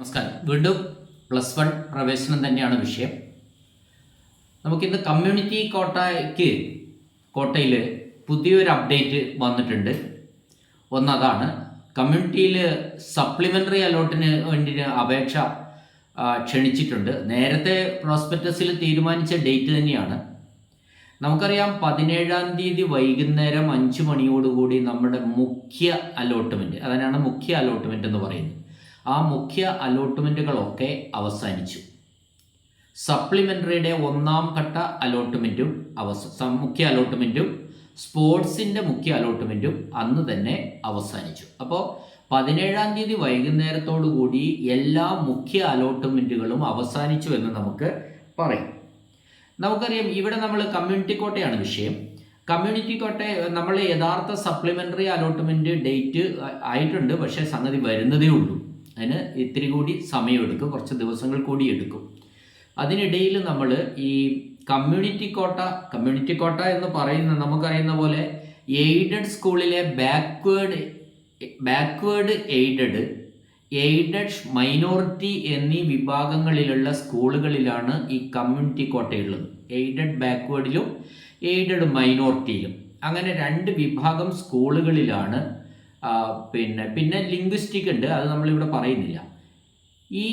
നമസ്കാരം. വീണ്ടും plus one പ്രവേശനം തന്നെയാണ് വിഷയം. നമുക്കിന്ന് കമ്മ്യൂണിറ്റി കോട്ടയ്ക്ക് കോട്ടയിൽ പുതിയൊരു അപ്ഡേറ്റ് വന്നിട്ടുണ്ട്. ഒന്നതാണ് കമ്മ്യൂണിറ്റിയിൽ സപ്ലിമെന്ററി അലോട്ടിന് വേണ്ടി അപേക്ഷ ക്ഷണിച്ചിട്ടുണ്ട്. നേരത്തെ പ്രോസ്പെക്ടസിൽ തീരുമാനിച്ച ഡേറ്റ് തന്നെയാണ്. നമുക്കറിയാം പതിനേഴാം തീയതി വൈകുന്നേരം അഞ്ച് മണിയോടുകൂടി നമ്മുടെ മുഖ്യ അലോട്ട്മെന്റ് അതിനാണ് മുഖ്യ അലോട്ട്മെന്റ് എന്ന് പറയുന്നത്. ആ മുഖ്യ അലോട്ട്മെന്റുകളൊക്കെ അവസാനിച്ചു. സപ്ലിമെന്ററിയുടെ ഒന്നാം ഘട്ട അലോട്ട്മെന്റും അവസ മുഖ്യ അലോട്ട്മെന്റും സ്പോർട്സിന്റെ മുഖ്യ അലോട്ട്മെന്റും അന്ന് തന്നെ അവസാനിച്ചു. അപ്പോൾ പതിനേഴാം തീയതി വൈകുന്നേരത്തോടു കൂടി എല്ലാ മുഖ്യ അലോട്ട്മെന്റുകളും അവസാനിച്ചു എന്ന് നമുക്ക് പറയാം. നമുക്കറിയാം ഇവിടെ നമ്മൾ കമ്മ്യൂണിറ്റി കോട്ടയാണ് വിഷയം. കമ്മ്യൂണിറ്റി കോട്ട നമ്മൾ യഥാർത്ഥ സപ്ലിമെന്ററി അലോട്ട്മെന്റ് ഡേറ്റ് ആയിട്ടുണ്ട് പക്ഷേ സംഗതി വരുന്നതേ ഉള്ളൂ. അതിന് ഇത്തിരി കൂടി സമയമെടുക്കും കുറച്ച് ദിവസങ്ങൾ കൂടി എടുക്കും. അതിനിടയിൽ നമ്മൾ ഈ കമ്മ്യൂണിറ്റി കോട്ട കമ്മ്യൂണിറ്റി കോട്ട എന്ന് പറയുന്ന നമുക്കറിയുന്ന പോലെ എയ്ഡഡ് സ്കൂളിലെ backward backward aided aided minority എന്നീ വിഭാഗങ്ങളിലുള്ള സ്കൂളുകളിലാണ് ഈ കമ്മ്യൂണിറ്റി കോട്ടയുള്ളത് എയ്ഡഡ് ബാക്ക്വേഡിലും എയ്ഡഡ് മൈനോറിറ്റിയിലും. അങ്ങനെ രണ്ട് വിഭാഗം സ്കൂളുകളിലാണ് പിന്നെ പിന്നെ ലിംഗ്വിസ്റ്റിക് ഉണ്ട് അത് നമ്മളിവിടെ പറയുന്നില്ല. ഈ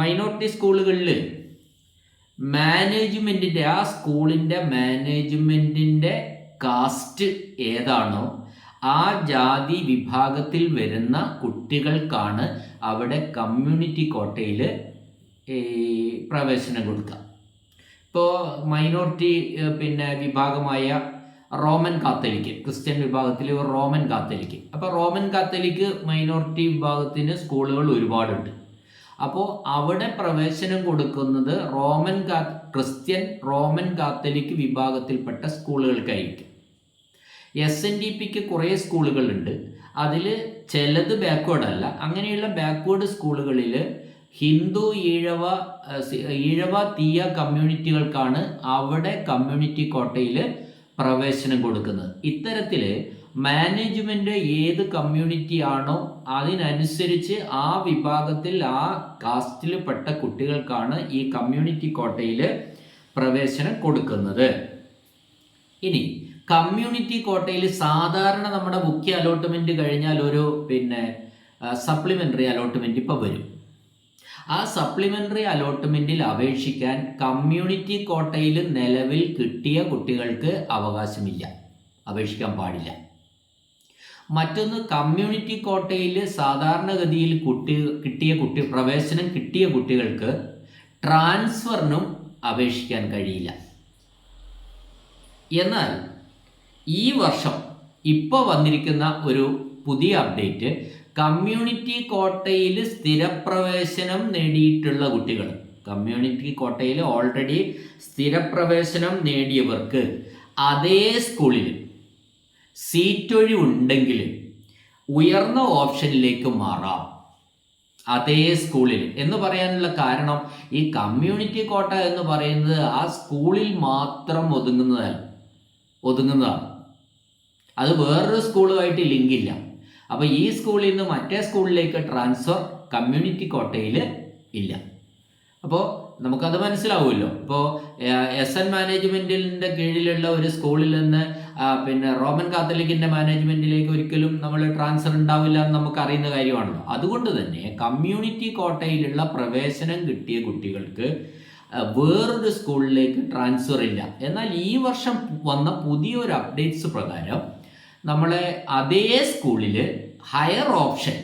മൈനോറിറ്റി സ്കൂളുകളിൽ മാനേജ്മെന്റിന്റെ ആ സ്കൂളിന്റെ മാനേജ്മെന്റിന്റെ കാസ്റ്റ് ഏതാണോ ആ ജാതി വിഭാഗത്തിൽ വരുന്ന കുട്ടികൾക്കാണ് അവിടെ കമ്മ്യൂണിറ്റി കോട്ടയിൽ പ്രവേശനം കൊടുക്കുക. ഇപ്പോൾ മൈനോറിറ്റി പിന്നെ വിഭാഗമായ റോമൻ കാത്തലിക്ക് ക്രിസ്ത്യൻ വിഭാഗത്തിൽ റോമൻ കാത്തലിക്ക്. അപ്പോൾ റോമൻ കാത്തലിക്ക് മൈനോറിറ്റി വിഭാഗത്തിന് സ്കൂളുകൾ ഒരുപാടുണ്ട്. അപ്പോൾ അവിടെ പ്രവേശനം കൊടുക്കുന്നത് റോമൻ കാ ക്രിസ്ത്യൻ റോമൻ കാത്തലിക് വിഭാഗത്തിൽപ്പെട്ട സ്കൂളുകൾക്കായിരിക്കും. എസ് എൻ ഡി പിക്ക് കുറേ സ്കൂളുകളുണ്ട്. അതിൽ ചിലത് ബാക്ക്വേഡ് അല്ല അങ്ങനെയുള്ള ബാക്ക്വേഡ് സ്കൂളുകളിൽ ഹിന്ദു ഈഴവ ഈഴവ തീയ കമ്മ്യൂണിറ്റികൾക്കാണ് അവിടെ കമ്മ്യൂണിറ്റി കോട്ടയിൽ പ്രവേശനം കൊടുക്കുന്നത്. ഇത്തരത്തിൽ മാനേജ്മെന്റ് ഏത് കമ്മ്യൂണിറ്റി ആണോ അതിനനുസരിച്ച് ആ വിഭാഗത്തിൽ ആ കാസ്റ്റിൽ പെട്ട കുട്ടികൾക്കാണ് ഈ കമ്മ്യൂണിറ്റി കോട്ടയിൽ പ്രവേശനം കൊടുക്കുന്നത്. ഇനി കമ്മ്യൂണിറ്റി കോട്ടയിൽ സാധാരണ നമ്മുടെ മുഖ്യ അലോട്ട്മെന്റ് കഴിഞ്ഞാൽ ഒരു പിന്നെ സപ്ലിമെന്ററി അലോട്ട്മെന്റ് ഇപ്പോൾ വരും. ആ സപ്ലിമെന്ററി അലോട്ട്മെന്റിൽ അപേക്ഷിക്കാൻ കമ്മ്യൂണിറ്റി കോട്ടയിൽ നിലവിൽ കിട്ടിയ കുട്ടികൾക്ക് അവകാശമില്ല. അപേക്ഷിക്കാൻ പാടില്ല. മറ്റൊന്ന് കമ്മ്യൂണിറ്റി കോട്ടയിൽ സാധാരണഗതിയിൽ കുട്ടി കിട്ടിയ കുട്ടി പ്രവേശനം കിട്ടിയ കുട്ടികൾക്ക് ട്രാൻസ്ഫറിനും അപേക്ഷിക്കാൻ കഴിയില്ല. എന്നാൽ ഈ വർഷം ഇപ്പോൾ വന്നിരിക്കുന്ന ഒരു പുതിയ അപ്ഡേറ്റ് കമ്മ്യൂണിറ്റി കോട്ടയിൽ സ്ഥിരപ്രവേശനം നേടിയിട്ടുള്ള കുട്ടികൾ. കമ്മ്യൂണിറ്റി കോട്ടയിൽ ഓൾറെഡി സ്ഥിരപ്രവേശനം നേടിയവർക്ക് അതേ സ്കൂളിൽ സീറ്റ് സീറ്റൊഴിവുണ്ടെങ്കിൽ ഉയർന്ന ഓപ്ഷനിലേക്ക് മാറാം. അതേ സ്കൂളിൽ. എന്ന് പറയാനുള്ള കാരണം ഈ കമ്മ്യൂണിറ്റി കോട്ട എന്ന് പറയുന്നത് ആ സ്കൂളിൽ മാത്രം ഒതുങ്ങുന്നതല്ല ഒതുങ്ങുന്നതാണ്. അത് വേറൊരു സ്കൂളുമായിട്ട് ലിങ്ക് ഇല്ല അപ്പോൾ ഈ സ്കൂളിൽ നിന്ന് മറ്റേ സ്കൂളിലേക്ക് ട്രാൻസ്ഫർ കമ്മ്യൂണിറ്റി കോട്ടയിൽ ഇല്ല. അപ്പോൾ നമുക്കത് മനസ്സിലാവുമല്ലോ. ഇപ്പോൾ എസ് എൻ മാനേജ്മെന്റിന്റെ കീഴിലുള്ള ഒരു സ്കൂളിൽ നിന്ന് പിന്നെ റോമൻ കാത്തലിക്കിന്റെ മാനേജ്മെന്റിലേക്ക് ഒരിക്കലും നമ്മൾ ട്രാൻസ്ഫർ ഉണ്ടാവില്ല എന്ന് നമുക്ക് അറിയുന്ന കാര്യമാണല്ലോ. അതുകൊണ്ട് തന്നെ കമ്മ്യൂണിറ്റി കോട്ടയിലുള്ള പ്രവേശനം കിട്ടിയ കുട്ടികൾക്ക് വേറൊരു സ്കൂളിലേക്ക് ട്രാൻസ്ഫർ ഇല്ല. എന്നാൽ ഈ വർഷം വന്ന പുതിയൊരു അപ്ഡേറ്റ്സ് പ്രകാരം നമ്മളെ അതേ സ്കൂളിൽ ഹയർ ഓപ്ഷൻ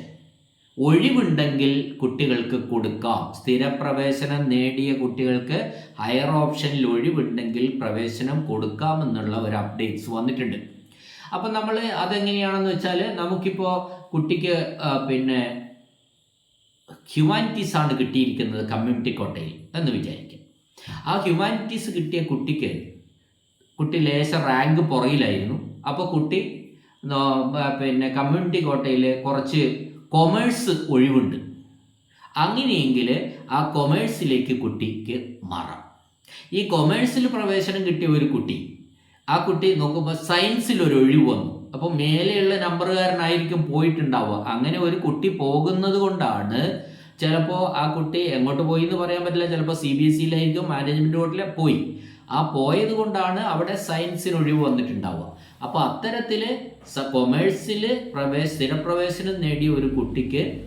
ഒഴിവുണ്ടെങ്കിൽ കുട്ടികൾക്ക് കൊടുക്കാം. സ്ഥിരപ്രവേശനം നേടിയ കുട്ടികൾക്ക് ഹയർ ഓപ്ഷനിൽ ഒഴിവുണ്ടെങ്കിൽ പ്രവേശനം കൊടുക്കാമെന്നുള്ള ഒരു അപ്ഡേറ്റ്സ് വന്നിട്ടുണ്ട്. അപ്പം നമ്മൾ അതെങ്ങനെയാണെന്ന് വെച്ചാൽ നമുക്കിപ്പോൾ കുട്ടിക്ക് പിന്നെ ഹ്യൂമാനിറ്റീസ് ആണ് കിട്ടിയിരിക്കുന്നത് കമ്മ്യൂണിറ്റി കോട്ടയിൽ എന്ന് വിചാരിക്കും. ആ ഹ്യൂമാനിറ്റീസ് കിട്ടിയ കുട്ടിക്ക് കുട്ടി ലേശ റാങ്ക് പുറകിലായിരുന്നു. അപ്പോൾ കുട്ടി പിന്നെ കമ്മ്യൂണിറ്റി കോട്ടയിൽ കുറച്ച് കൊമേഴ്സ് ഒഴിവുണ്ട്. അങ്ങനെയെങ്കിൽ ആ കൊമേഴ്സിലേക്ക് കുട്ടിക്ക് മാറാം. ഈ കൊമേഴ്സിൽ പ്രവേശനം കിട്ടിയ ഒരു കുട്ടി ആ കുട്ടി നോക്കുമ്പോൾ സയൻസിൽ ഒരു ഒഴിവ് വന്നു. അപ്പോൾ മേലെയുള്ള നമ്പറുകാരനായിരിക്കും പോയിട്ടുണ്ടാവുക. അങ്ങനെ ഒരു കുട്ടി പോകുന്നത് കൊണ്ടാണ് ചിലപ്പോൾ ആ കുട്ടി എങ്ങോട്ട് പോയി എന്ന് പറയാൻ പറ്റില്ല. ചിലപ്പോൾ സി ബി എസ് സിയിലായിരിക്കും മാനേജ്മെന്റ് ബോർഡിലെ പോയി. ആ പോയത് കൊണ്ടാണ് അവിടെ സയൻസിന് ഒഴിവ് വന്നിട്ടുണ്ടാവുക. അപ്പോൾ അത്തരത്തിൽ കൊമേഴ്സിൽ പ്രവേശ സ്ഥിരപ്രവേശനം നേടിയ ഒരു കുട്ടിക്ക്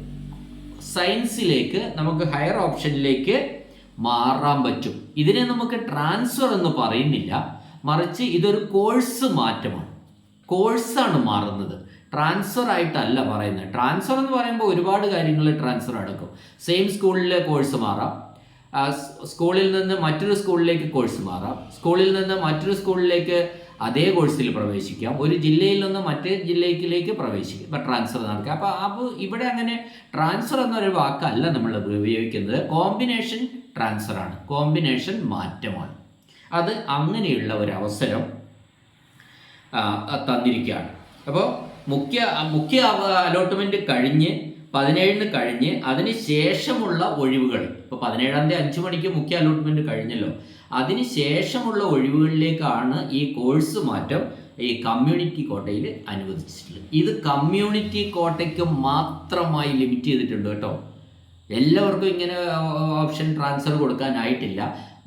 സയൻസിലേക്ക് നമുക്ക് ഹയർ ഓപ്ഷനിലേക്ക് മാറാൻ പറ്റും. ഇതിനെ നമുക്ക് ട്രാൻസ്ഫർ എന്ന് പറയുന്നില്ല. മറിച്ച് ഇതൊരു കോഴ്സ് മാറ്റമാണ്. കോഴ്സാണ് മാറുന്നത്. ട്രാൻസ്ഫർ ആയിട്ടല്ല പറയുന്നത്. ട്രാൻസ്ഫർ എന്ന് പറയുമ്പോൾ ഒരുപാട് കാര്യങ്ങൾ ട്രാൻസ്ഫർ അടക്കും. സെയിം സ്കൂളിലെ കോഴ്സ് മാറാം. സ്കൂളിൽ നിന്ന് മറ്റൊരു സ്കൂളിലേക്ക് കോഴ്സ് മാറാം. സ്കൂളിൽ നിന്ന് മറ്റൊരു സ്കൂളിലേക്ക് അതേ കോഴ്സിൽ പ്രവേശിക്കാം. ഒരു ജില്ലയിൽ നിന്ന് മറ്റേ ജില്ലയിലേക്ക് പ്രവേശിക്കാം. ഇപ്പം ട്രാൻസ്ഫർ നടക്കുക. അപ്പോൾ അപ്പോൾ ഇവിടെ അങ്ങനെ ട്രാൻസ്ഫർ എന്നൊരു വാക്കല്ല നമ്മൾ ഉപയോഗിക്കുന്നത്. കോമ്പിനേഷൻ ട്രാൻസ്ഫർ ആണ്. കോമ്പിനേഷൻ മാറ്റമാണ്. അത് അങ്ങനെയുള്ള ഒരു അവസരം തന്നിരിക്കുകയാണ്. അപ്പോൾ മുഖ്യ മുഖ്യ അലോട്ട്മെന്റ് കഴിഞ്ഞ് പതിനേഴിന് കഴിഞ്ഞ് അതിന് ശേഷമുള്ള ഒഴിവുകൾ. ഇപ്പോൾ പതിനേഴാം തീയതി അഞ്ച് മണിക്ക് മുഖ്യ അലോട്ട്മെന്റ് കഴിഞ്ഞല്ലോ. അതിന് ശേഷമുള്ള ഒഴിവുകളിലേക്കാണ് ഈ കോഴ്സ് മാറ്റം ഈ കമ്മ്യൂണിറ്റി കോട്ടയിൽ അനുവദിച്ചിട്ടുള്ളത്. ഇത് കമ്മ്യൂണിറ്റി കോട്ടയ്ക്ക് മാത്രമായി ലിമിറ്റ് ചെയ്തിട്ടുണ്ട് കേട്ടോ. എല്ലാവർക്കും ഇങ്ങനെ ഓപ്ഷൻ ട്രാൻസ്ഫർ കൊടുക്കാനായിട്ടില്ല.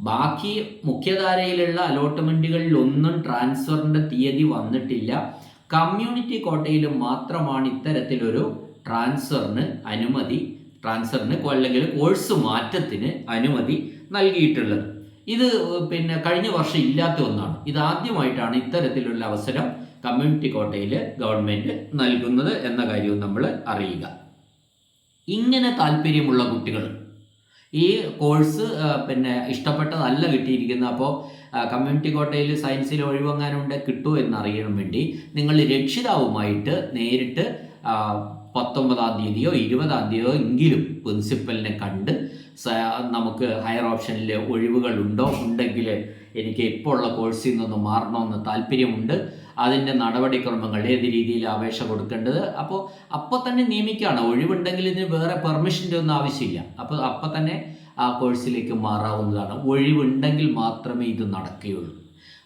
ബാക്കി മുഖ്യധാരയിലുള്ള അലോട്ട്മെന്റുകളിലൊന്നും ട്രാൻസ്ഫറിന്റെ തീയതി വന്നിട്ടില്ല. കമ്മ്യൂണിറ്റി കോട്ടയിൽ മാത്രമാണ് ഇത്തരത്തിലൊരു ട്രാൻസ്ഫറിന് അനുമതി ട്രാൻസ്ഫറിന് അല്ലെങ്കിൽ കോഴ്സ് മാറ്റത്തിന് അനുമതി നൽകിയിട്ടുള്ളത്. ഇത് പിന്നെ കഴിഞ്ഞ വർഷം ഇല്ലാത്ത ഒന്നാണ്. ഇത് ആദ്യമായിട്ടാണ് ഇത്തരത്തിലുള്ള അവസരം കമ്മ്യൂണിറ്റി കോട്ടയിൽ ഗവൺമെന്റ് നൽകുന്നത് എന്ന കാര്യവും നമ്മൾ അറിയുക. ഇങ്ങനെ താല്പര്യമുള്ള കുട്ടികൾ ഈ കോഴ്സ് പിന്നെ ഇഷ്ടപ്പെട്ടതല്ല കിട്ടിയിരിക്കുന്നത് അപ്പോൾ കമ്മ്യൂണിറ്റി കോട്ടയിൽ സയൻസിൽ ഒഴിവങ്ങാനുണ്ട് കിട്ടുമോ എന്നറിയാൻ വേണ്ടി നിങ്ങൾ രക്ഷിതാവുമായിട്ട് നേരിട്ട് പത്തൊമ്പതാം തീയതിയോ ഇരുപതാം തീയതിയോ എങ്കിലും പ്രിൻസിപ്പലിനെ കണ്ട് നമുക്ക് ഹയർ ഓപ്ഷനിൽ ഒഴിവുകളുണ്ടോ? ഉണ്ടെങ്കിൽ എനിക്ക് ഇപ്പോൾ ഉള്ള കോഴ്സിൽ നിന്നൊന്ന് മാറണമെന്ന് താല്പര്യമുണ്ട്. അതിന്റെ നടപടിക്രമങ്ങൾ ഏത് രീതിയിൽ അപേക്ഷ കൊടുക്കേണ്ടത്? അപ്പോൾ അപ്പോൾ തന്നെ നിയമിക്കുകയാണ് ഒഴിവുണ്ടെങ്കിൽ ഇതിന് വേറെ പെർമിഷന്റെ ഒന്നും ആവശ്യമില്ല. അപ്പോൾ അപ്പോൾ തന്നെ ആ കോഴ്സിലേക്ക് മാറാവുന്നതാണ്. ഒഴിവുണ്ടെങ്കിൽ മാത്രമേ ഇത് നടക്കുകയുള്ളൂ.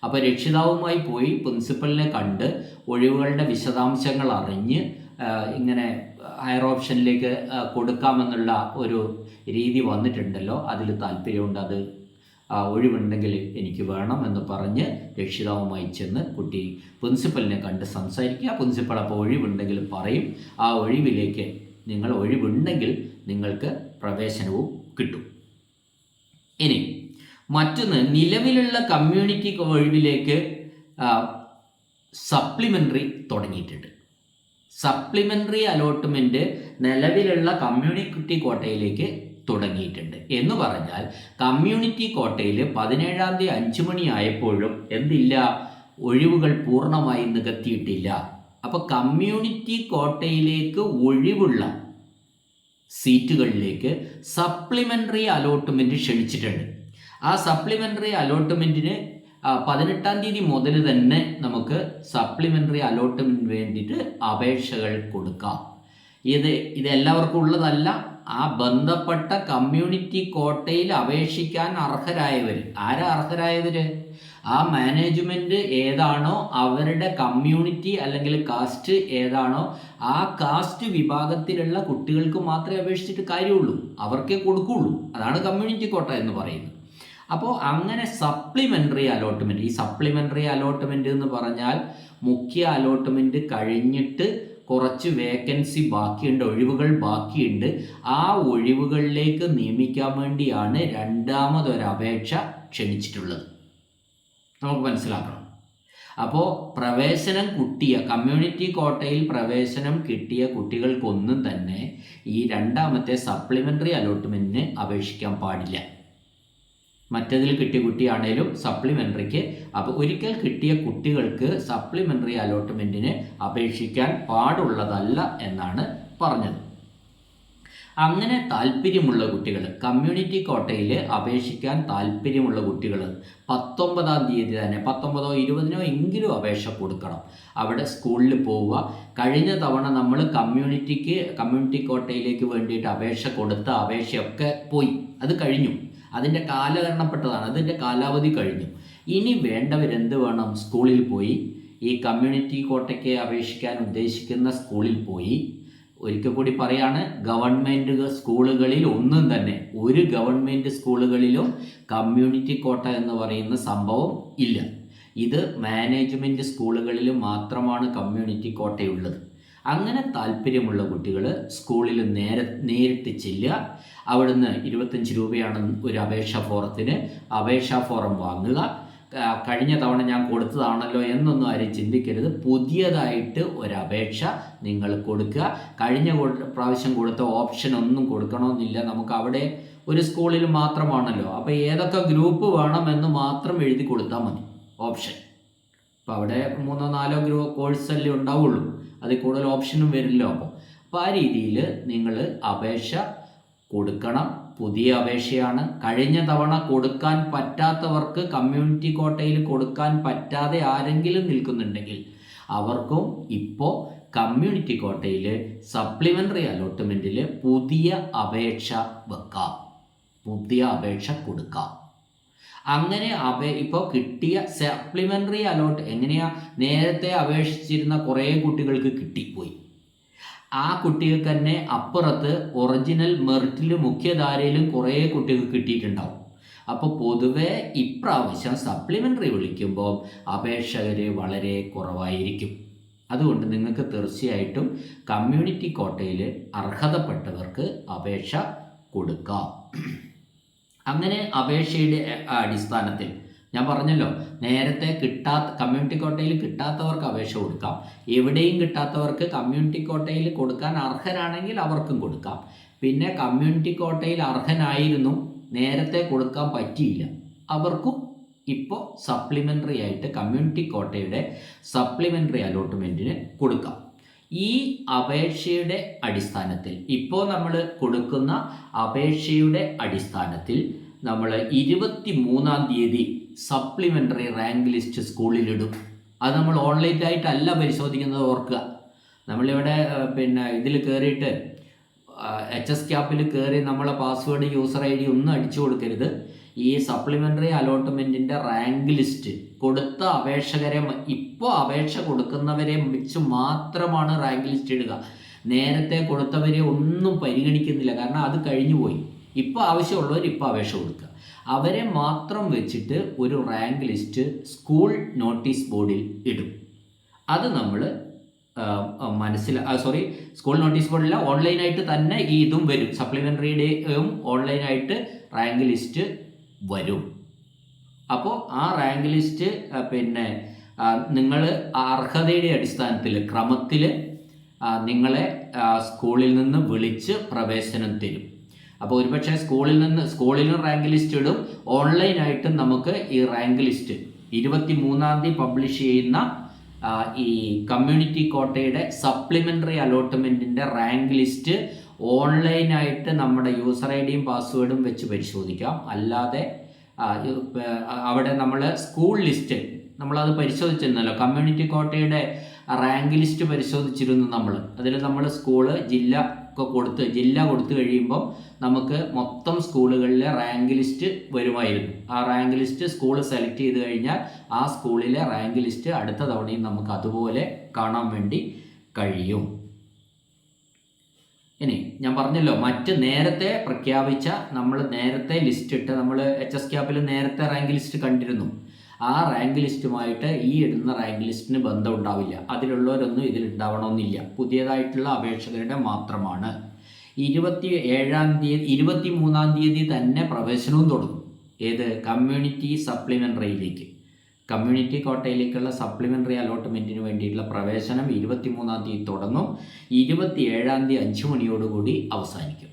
അപ്പോൾ രക്ഷിതാവുമായി പോയി പ്രിൻസിപ്പലിനെ കണ്ട് ഒഴിവുകളുടെ വിശദാംശങ്ങൾ അറിഞ്ഞ് ഇങ്ങനെ ഹയർ ഓപ്ഷനിലേക്ക് കൊടുക്കാമെന്നുള്ള ഒരു രീതി വന്നിട്ടുണ്ടല്ലോ. അതിൽ താല്പര്യമുണ്ട്. അത് ഒഴിവുണ്ടെങ്കിൽ എനിക്ക് വേണം എന്ന് പറഞ്ഞ് രക്ഷിതാവുമായി ചെന്ന് കുട്ടി പ്രിൻസിപ്പലിനെ കണ്ട് സംസാരിക്കുക. പ്രിൻസിപ്പൾ അപ്പോൾ ഒഴിവുണ്ടെങ്കിൽ പറയും. ആ ഒഴിവിലേക്ക് നിങ്ങൾ ഒഴിവുണ്ടെങ്കിൽ നിങ്ങൾക്ക് പ്രവേശനവും കിട്ടും. ഇനി മറ്റൊന്ന് നിലവിലുള്ള കമ്മ്യൂണിറ്റി ഒഴിവിലേക്ക് സപ്ലിമെന്ററി തുടങ്ങിയിട്ടുണ്ട്. സപ്ലിമെന്ററി അലോട്ട്മെന്റ് നിലവിലുള്ള കമ്മ്യൂണിറ്റി കോട്ടയിലേക്ക് തുടങ്ങിയിട്ടുണ്ട്. എന്ന് പറഞ്ഞാൽ കമ്മ്യൂണിറ്റി കോട്ടയിൽ പതിനേഴാം തീയതി അഞ്ചു മണി ആയപ്പോഴും എന്തില്ല? ഒഴിവുകൾ പൂർണമായി നികത്തിയിട്ടില്ല. അപ്പോൾ കമ്മ്യൂണിറ്റി കോട്ടയിലേക്ക് ഒഴിവുള്ള സീറ്റുകളിലേക്ക് സപ്ലിമെന്ററി അലോട്ട്മെന്റ് ക്ഷണിച്ചിട്ടുണ്ട്. ആ സപ്ലിമെന്ററി അലോട്ട്മെന്റിന് പതിനെട്ടാം തീയതി മുതൽ തന്നെ നമുക്ക് സപ്ലിമെന്ററി അലോട്ട്മെന്റിന് വേണ്ടിയിട്ട് അപേക്ഷകൾ കൊടുക്കാം. ഇത് ഇതെല്ലാവർക്കും ഉള്ളതല്ല ആ ബന്ധപ്പെട്ട കമ്മ്യൂണിറ്റി കോട്ടയിൽ അപേക്ഷിക്കാൻ അർഹരായവർ. ആരാ അർഹരായവർ ആ മാനേജ്മെന്റ് ഏതാണോ അവരുടെ കമ്മ്യൂണിറ്റി അല്ലെങ്കിൽ കാസ്റ്റ് ഏതാണോ ആ കാസ്റ്റ് വിഭാഗത്തിലുള്ള കുട്ടികൾക്ക് മാത്രമേ അപേക്ഷിച്ചിട്ട് കാര്യമുള്ളൂ. അവർക്കേ കൊടുക്കുള്ളൂ. അതാണ് കമ്മ്യൂണിറ്റി കോട്ട എന്ന് പറയുന്നത്. അപ്പോൾ അങ്ങനെ സപ്ലിമെന്ററി അലോട്ട്മെന്റ് ഈ സപ്ലിമെന്ററി അലോട്ട്മെന്റ് എന്ന് പറഞ്ഞാൽ മുഖ്യ അലോട്ട്മെന്റ് കഴിഞ്ഞിട്ട് കുറച്ച് വേക്കൻസി ബാക്കിയുണ്ട് ഒഴിവുകൾ ബാക്കിയുണ്ട്. ആ ഒഴിവുകളിലേക്ക് നിയമിക്കാൻ വേണ്ടിയാണ് രണ്ടാമതൊരു അപേക്ഷ ക്ഷണിച്ചിട്ടുള്ളത്. നമുക്ക് മനസ്സിലാക്കണം. അപ്പോൾ പ്രവേശനം കിട്ടിയ കമ്മ്യൂണിറ്റി കോട്ടയിൽ പ്രവേശനം കിട്ടിയ കുട്ടികൾക്കൊന്നും തന്നെ ഈ രണ്ടാമത്തെ സപ്ലിമെന്ററി അലോട്ട്മെന്റിന് അപേക്ഷിക്കാൻ പാടില്ല. മറ്റതിൽ കിട്ടിയ കുട്ടിയാണേലും സപ്ലിമെന്ററിക്ക് അപ്പോൾ ഒരിക്കൽ കിട്ടിയ കുട്ടികൾക്ക് സപ്ലിമെന്ററി അലോട്ട്മെന്റിന് അപേക്ഷിക്കാൻ പാടുള്ളതല്ല എന്നാണ് പറഞ്ഞത്. അങ്ങനെ താല്പര്യമുള്ള കുട്ടികൾ കമ്മ്യൂണിറ്റി കോട്ടയിൽ അപേക്ഷിക്കാൻ താല്പര്യമുള്ള കുട്ടികൾ പത്തൊമ്പതാം തീയതി തന്നെ പത്തൊമ്പതോ ഇരുപതിനോ എങ്കിലും അപേക്ഷ കൊടുക്കണം. അവിടെ സ്കൂളിൽ പോവുക. കഴിഞ്ഞ തവണ നമ്മൾ കമ്മ്യൂണിറ്റിക്ക് കമ്മ്യൂണിറ്റി കോട്ടയിലേക്ക് വേണ്ടിയിട്ട് അപേക്ഷ കൊടുത്ത അപേക്ഷയൊക്കെ പോയി. അത് കഴിഞ്ഞു. അതിന്റെ കാലഹരണപ്പെട്ടതാണ് അതിന്റെ കാലാവധി കഴിഞ്ഞു. ഇനി വേണ്ടവരെന്ത് വേണം? സ്കൂളിൽ പോയി. ഈ കമ്മ്യൂണിറ്റി കോട്ടയ്ക്ക് അപേക്ഷിക്കാൻ ഉദ്ദേശിക്കുന്ന സ്കൂളിൽ പോയി. ഒരിക്കൽ കൂടി പറയാണ് ഗവൺമെന്റ് സ്കൂളുകളിൽ ഒന്നും തന്നെ ഒരു ഗവൺമെന്റ് സ്കൂളുകളിലും കമ്മ്യൂണിറ്റി കോട്ട എന്ന് പറയുന്ന സംഭവം ഇല്ല. ഇത് മാനേജ്മെന്റ് സ്കൂളുകളിൽ മാത്രമാണ് കമ്മ്യൂണിറ്റി കോട്ടയുള്ളത്. അങ്ങനെ താല്പര്യമുള്ള കുട്ടികൾ സ്കൂളിൽ നേരെ നേരിട്ട് ചെല്ലുക. അവിടുന്ന് ഇരുപത്തഞ്ച് രൂപയാണ് ഒരു അപേക്ഷാ ഫോറത്തിന്. അപേക്ഷാ ഫോറം വാങ്ങുക. കഴിഞ്ഞ തവണ ഞാൻ കൊടുത്തതാണല്ലോ എന്നൊന്നും ആരും ചിന്തിക്കരുത്. പുതിയതായിട്ട് ഒരപേക്ഷ നിങ്ങൾ കൊടുക്കുക. കഴിഞ്ഞ പ്രാവശ്യം കൊടുത്ത ഓപ്ഷൻ ഒന്നും കൊടുക്കണമെന്നില്ല. നമുക്ക് അവിടെ ഒരു സ്കൂളിൽ മാത്രമാണല്ലോ. അപ്പോൾ ഏതൊക്കെ ഗ്രൂപ്പ് വേണമെന്ന് മാത്രം എഴുതി കൊടുത്താൽ മതി. ഓപ്ഷൻ. അപ്പോൾ അവിടെ മൂന്നോ നാലോ ഗ്രൂ കോഴ്സല്ലേ ഉണ്ടാവുള്ളൂ. അതിൽ കൂടുതൽ ഓപ്ഷനും വരില്ല അപ്പോൾ അപ്പോൾ ആ രീതിയിൽ നിങ്ങൾ അപേക്ഷ കൊടുക്കണം. പുതിയ അപേക്ഷയാണ്. കഴിഞ്ഞ തവണ കൊടുക്കാൻ പറ്റാത്തവർക്ക് കമ്മ്യൂണിറ്റി കോട്ടയിൽ കൊടുക്കാൻ പറ്റാതെ ആരെങ്കിലും നിൽക്കുന്നുണ്ടെങ്കിൽ അവർക്കും ഇപ്പോൾ കമ്മ്യൂണിറ്റി കോട്ടയിൽ സപ്ലിമെന്ററി അലോട്ട്മെന്റിൽ പുതിയ അപേക്ഷ വെക്കാം. പുതിയ അപേക്ഷ കൊടുക്കാം. അങ്ങനെ അപേ ഇപ്പോൾ കിട്ടിയ സപ്ലിമെന്ററി അലോട്ട് എങ്ങനെയാ? നേരത്തെ അപേക്ഷിച്ചിരുന്ന കുറേ കുട്ടികൾക്ക് കിട്ടിപ്പോയി. ആ കുട്ടികൾക്ക് തന്നെ അപ്പുറത്ത് ഒറിജിനൽ മെറിറ്റിലും മുഖ്യധാരയിലും കുറേ കുട്ടികൾക്ക് കിട്ടിയിട്ടുണ്ടാവും. അപ്പോൾ പൊതുവെ ഇപ്രാവശ്യം സപ്ലിമെന്ററി വിളിക്കുമ്പോൾ അപേക്ഷകർ വളരെ കുറവായിരിക്കും. അതുകൊണ്ട് നിങ്ങൾക്ക് തീർച്ചയായിട്ടും കമ്മ്യൂണിറ്റി കോട്ടയിൽ അർഹതപ്പെട്ടവർക്ക് അപേക്ഷ കൊടുക്കാം. അങ്ങനെ അപേക്ഷയുടെ അടിസ്ഥാനത്തിൽ ഞാൻ പറഞ്ഞല്ലോ നേരത്തെ കിട്ടാത്ത കമ്മ്യൂണിറ്റി കോട്ടയിൽ കിട്ടാത്തവർക്ക് അപേക്ഷ കൊടുക്കാം. എവിടെയും കിട്ടാത്തവർക്ക് കമ്മ്യൂണിറ്റി കോട്ടയിൽ കൊടുക്കാൻ അർഹരാണെങ്കിൽ അവർക്കും കൊടുക്കാം. പിന്നെ കമ്മ്യൂണിറ്റി കോട്ടയിൽ അർഹനായിരുന്നു നേരത്തെ കൊടുക്കാൻ പറ്റിയില്ല. അവർക്കും ഇപ്പോൾ സപ്ലിമെന്ററി ആയിട്ട് കമ്മ്യൂണിറ്റി കോട്ടയുടെ സപ്ലിമെന്ററി അലോട്ട്മെന്റിന് കൊടുക്കാം. ഈ അപേക്ഷയുടെ അടിസ്ഥാനത്തിൽ ഇപ്പോൾ നമ്മൾ കൊടുക്കുന്ന അപേക്ഷയുടെ അടിസ്ഥാനത്തിൽ നമ്മൾ ഇരുപത്തി മൂന്നാം തീയതി സപ്ലിമെന്ററി റാങ്ക് ലിസ്റ്റ് സ്കൂളിലിടും. അത് നമ്മൾ ഓൺലൈനായിട്ടല്ല പരിശോധിക്കുന്നത് ഓർക്കുക. നമ്മളിവിടെ പിന്നെ ഇതിൽ കയറിയിട്ട് എച്ച് എസ് ക്യാപ്പിൽ കയറി നമ്മളെ പാസ്വേഡ് യൂസർ ഐ ഡി ഒന്നും അടിച്ചു കൊടുക്കരുത്. ഈ സപ്ലിമെന്ററി അലോട്ട്മെന്റിന്റെ റാങ്ക് ലിസ്റ്റ് കൊടുത്ത അപേക്ഷകരെ ഇപ്പോൾ അപേക്ഷ കൊടുക്കുന്നവരെ വെച്ച് മാത്രമാണ് റാങ്ക് ലിസ്റ്റ് ഇടുക. നേരത്തെ കൊടുത്തവരെ ഒന്നും പരിഗണിക്കുന്നില്ല. കാരണം അത് കഴിഞ്ഞു പോയി. ഇപ്പോൾ ആവശ്യമുള്ളവർ ഇപ്പോൾ അപേക്ഷ കൊടുക്കുക. അവരെ മാത്രം വെച്ചിട്ട് ഒരു റാങ്ക് ലിസ്റ്റ് സ്കൂൾ നോട്ടീസ് ബോർഡിൽ ഇടും. അത് നമ്മൾ മനസ്സിൽ സോറി സ്കൂൾ നോട്ടീസ് ബോർഡില്ല ഓൺലൈനായിട്ട് തന്നെ ഈ ഇതും വരും. സപ്ലിമെന്ററിയുടെയും ഓൺലൈനായിട്ട് റാങ്ക് ലിസ്റ്റ് വരും. അപ്പോൾ ആ റാങ്ക് ലിസ്റ്റ് പിന്നെ നിങ്ങൾ അർഹതയുടെ അടിസ്ഥാനത്തിൽ ക്രമത്തിൽ നിങ്ങളെ സ്കൂളിൽ നിന്ന് വിളിച്ച് പ്രവേശനം തരും. അപ്പോൾ ഒരുപക്ഷെ സ്കൂളിൽ നിന്ന് സ്കൂളിലും റാങ്ക് ലിസ്റ്റ് ഇടും. ഓൺലൈനായിട്ടും നമുക്ക് ഈ റാങ്ക് ലിസ്റ്റ് ഇരുപത്തി മൂന്നാം തീയതി പബ്ലിഷ് ചെയ്യുന്ന ഈ കമ്മ്യൂണിറ്റി കോട്ടയുടെ സപ്ലിമെന്ററി അലോട്ട്മെന്റിന്റെ റാങ്ക് ലിസ്റ്റ് ഓൺലൈനായിട്ട് നമ്മുടെ യൂസർ ഐ ഡിയും പാസ്വേഡും വെച്ച് പരിശോധിക്കാം. അല്ലാതെ അവിടെ നമ്മൾ സ്കൂൾ ലിസ്റ്റ് നമ്മളത് പരിശോധിച്ചിരുന്നല്ലോ. കമ്മ്യൂണിറ്റി കോട്ടയുടെ റാങ്ക് ലിസ്റ്റ് പരിശോധിച്ചിരുന്നു നമ്മൾ അതിൽ നമ്മൾ സ്കൂൾ ജില്ല ഒക്കെ കൊടുത്ത് ജില്ല കൊടുത്തു കഴിയുമ്പോൾ നമുക്ക് മൊത്തം സ്കൂളുകളിലെ റാങ്ക് ലിസ്റ്റ് വരുമായിരുന്നു. ആ റാങ്ക് ലിസ്റ്റ് സ്കൂൾ സെലക്ട് ചെയ്ത് കഴിഞ്ഞാൽ ആ സ്കൂളിലെ റാങ്ക് ലിസ്റ്റ് അടുത്ത തവണയും നമുക്ക് അതുപോലെ കാണാൻ വേണ്ടി കഴിയും. ഇനി ഞാൻ പറഞ്ഞല്ലോ മറ്റ് നേരത്തെ പ്രഖ്യാപിച്ച നമ്മൾ നേരത്തെ ലിസ്റ്റ് ഇട്ട് നമ്മൾ എച്ച് എസ് ക്യാപ്പിൽ നേരത്തെ റാങ്ക് ലിസ്റ്റ് കണ്ടിരുന്നു. ആ റാങ്ക് ലിസ്റ്റുമായിട്ട് ഈ ഇടുന്ന റാങ്ക് ലിസ്റ്റിന് ബന്ധം ഉണ്ടാവില്ല. അതിലുള്ളവരൊന്നും ഇതിൽ ഉണ്ടാവണമെന്നില്ല. പുതിയതായിട്ടുള്ള അപേക്ഷകരുടെ മാത്രമാണ്. ഇരുപത്തി ഏഴാം തീയതി ഇരുപത്തി മൂന്നാം തീയതി തന്നെ പ്രവേശനവും തുടങ്ങും. ഏത്? കമ്മ്യൂണിറ്റി സപ്ലിമെന്ററിയിലേക്ക് കമ്മ്യൂണിറ്റി കോട്ടയിലേക്കുള്ള സപ്ലിമെന്ററി അലോട്ട്മെന്റിന് വേണ്ടിയിട്ടുള്ള പ്രവേശനം ഇരുപത്തി മൂന്നാം തീയതി തുടങ്ങും. ഇരുപത്തി ഏഴാം തീയതി അഞ്ച് മണിയോടുകൂടി അവസാനിക്കും.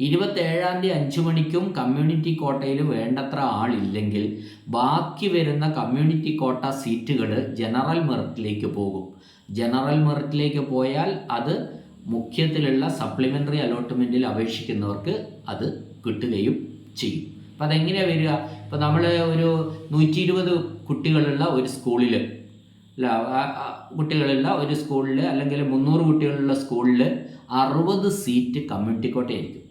ഇരുപത്തേഴാം തീയതി അഞ്ച് മണിക്കും കമ്മ്യൂണിറ്റി കോട്ടയിൽ വേണ്ടത്ര ആളില്ലെങ്കിൽ ബാക്കി വരുന്ന കമ്മ്യൂണിറ്റി കോട്ട സീറ്റുകൾ ജനറൽ മെറിറ്റിലേക്ക് പോകും. ജനറൽ മെറിറ്റിലേക്ക് പോയാൽ അത് മുഖ്യത്തിലുള്ള സപ്ലിമെന്ററി അലോട്ട്മെന്റിൽ അപേക്ഷിക്കുന്നവർക്ക് അത് കിട്ടുകയും ചെയ്യും. അപ്പം അതെങ്ങനെയാണ് വരിക? ഇപ്പം നമ്മൾ ഒരു നൂറ്റി ഇരുപത് കുട്ടികളുള്ള ഒരു സ്കൂളിൽ അല്ല കുട്ടികളുള്ള ഒരു സ്കൂളിൽ അല്ലെങ്കിൽ മുന്നൂറ് കുട്ടികളുള്ള സ്കൂളിൽ അറുപത് സീറ്റ് കമ്മ്യൂണിറ്റി കോട്ടയായിരിക്കും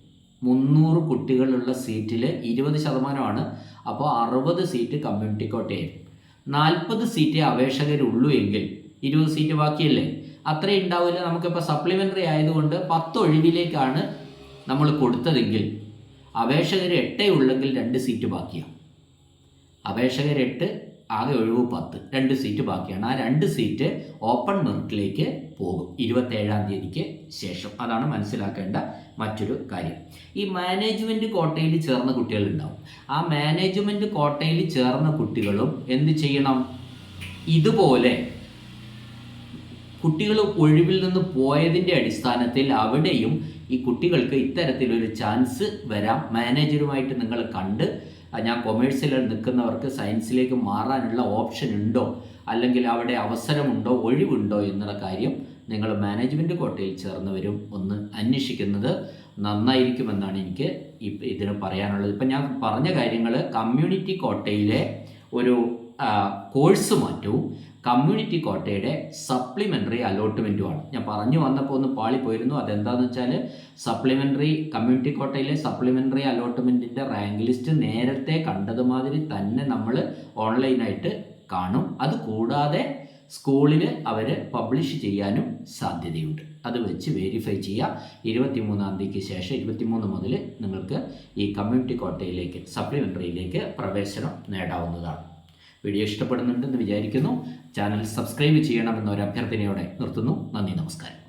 മുന്നൂറ് കുട്ടികളുള്ള സീറ്റിൽ ഇരുപത് ശതമാനമാണ്. അപ്പോൾ അറുപത് സീറ്റ് കമ്മ്യൂണിറ്റി കോട്ടയായിരിക്കും നാൽപ്പത് സീറ്റേ അപേക്ഷകരുള്ളൂ എങ്കിൽ ഇരുപത് സീറ്റ് ബാക്കിയല്ലേ? അത്രയും ഉണ്ടാവില്ല. നമുക്കിപ്പോൾ സപ്ലിമെന്ററി ആയതുകൊണ്ട് പത്ത് ഒഴിവിലേക്കാണ് നമ്മൾ കൊടുത്തതെങ്കിൽ അപേക്ഷകർ എട്ടേ ഉള്ളെങ്കിൽ രണ്ട് സീറ്റ് ബാക്കിയാണ് അപേക്ഷകർ എട്ട് ആകെ ഒഴിവ് പത്ത്. രണ്ട് സീറ്റ് ബാക്കിയാണ്. ആ രണ്ട് സീറ്റ് ഓപ്പൺ മെറിറ്റിലേക്ക് പോകും. ഇരുപത്തേഴാം തീയതിക്ക് ശേഷം. അതാണ് മനസ്സിലാക്കേണ്ട മറ്റൊരു കാര്യം. ഈ മാനേജ്മെന്റ് കോട്ടയിൽ ചേർന്ന കുട്ടികളുണ്ടാവും. ആ മാനേജ്മെന്റ് കോട്ടയിൽ ചേർന്ന കുട്ടികളും എന്ത് ചെയ്യണം? ഇതുപോലെ കുട്ടികൾ ഒഴിവിൽ നിന്ന് പോയതിന്റെ അടിസ്ഥാനത്തിൽ അവിടെയും ഈ കുട്ടികൾക്ക് ഇത്തരത്തിലൊരു ചാൻസ് വരാം. മാനേജറുമായിട്ട് നിങ്ങൾ കണ്ട് "ആ, ഞാൻ കൊമേഴ്സിൽ നിൽക്കുന്നവർക്ക് സയൻസിലേക്ക് മാറാനുള്ള ഓപ്ഷൻ ഉണ്ടോ? അല്ലെങ്കിൽ അവിടെ അവസരമുണ്ടോ? ഒഴിവുണ്ടോ? എന്നുള്ള കാര്യം നിങ്ങൾ മാനേജ്മെന്റ് കോട്ടയിൽ ചേർന്നവരും ഒന്ന് അന്വേഷിക്കുന്നത് നന്നായിരിക്കുമെന്നാണ് എനിക്ക് ഇതിന് പറയാനുള്ളത്. ഇപ്പം ഞാൻ പറഞ്ഞ കാര്യങ്ങൾ കമ്മ്യൂണിറ്റി കോട്ടയിലെ ഒരു കോഴ്സ് മാറ്റവും കമ്മ്യൂണിറ്റി കോട്ടയുടെ സപ്ലിമെന്ററി അലോട്ട്മെന്റുമാണ് ഞാൻ പറഞ്ഞു വന്നപ്പോൾ ഒന്ന് പാളിപ്പോയിരുന്നു അതെന്താണെന്ന് വെച്ചാൽ സപ്ലിമെന്ററി കമ്മ്യൂണിറ്റി കോട്ടയിലെ സപ്ലിമെന്ററി അലോട്ട്മെന്റിന്റെ റാങ്ക് ലിസ്റ്റ് നേരത്തെ കണ്ടതുമാതിരി തന്നെ നമ്മൾ ഓൺലൈനായിട്ട് കാണും. അത് കൂടാതെ സ്കൂളിൽ അവർ പബ്ലിഷ് ചെയ്യാനും സാധ്യതയുണ്ട്. അത് വെച്ച് വെരിഫൈ ചെയ്യുക ഇരുപത്തിമൂന്നാം തീയതിക്ക് ശേഷം ഇരുപത്തിമൂന്ന് മുതൽ നിങ്ങൾക്ക് ഈ കമ്മ്യൂണിറ്റി കോട്ടയിലേക്ക് സപ്ലിമെന്ററിയിലേക്ക് പ്രവേശനം നേടാവുന്നതാണ്. വീഡിയോ ഇഷ്ടപ്പെടുന്നുണ്ടെന്ന് വിചാരിക്കുന്നു. ചാനൽ സബ്സ്ക്രൈബ് ചെയ്യണമെന്ന ഒരു അഭ്യർത്ഥനയോടെ നിർത്തുന്നു. നന്ദി നമസ്കാരം.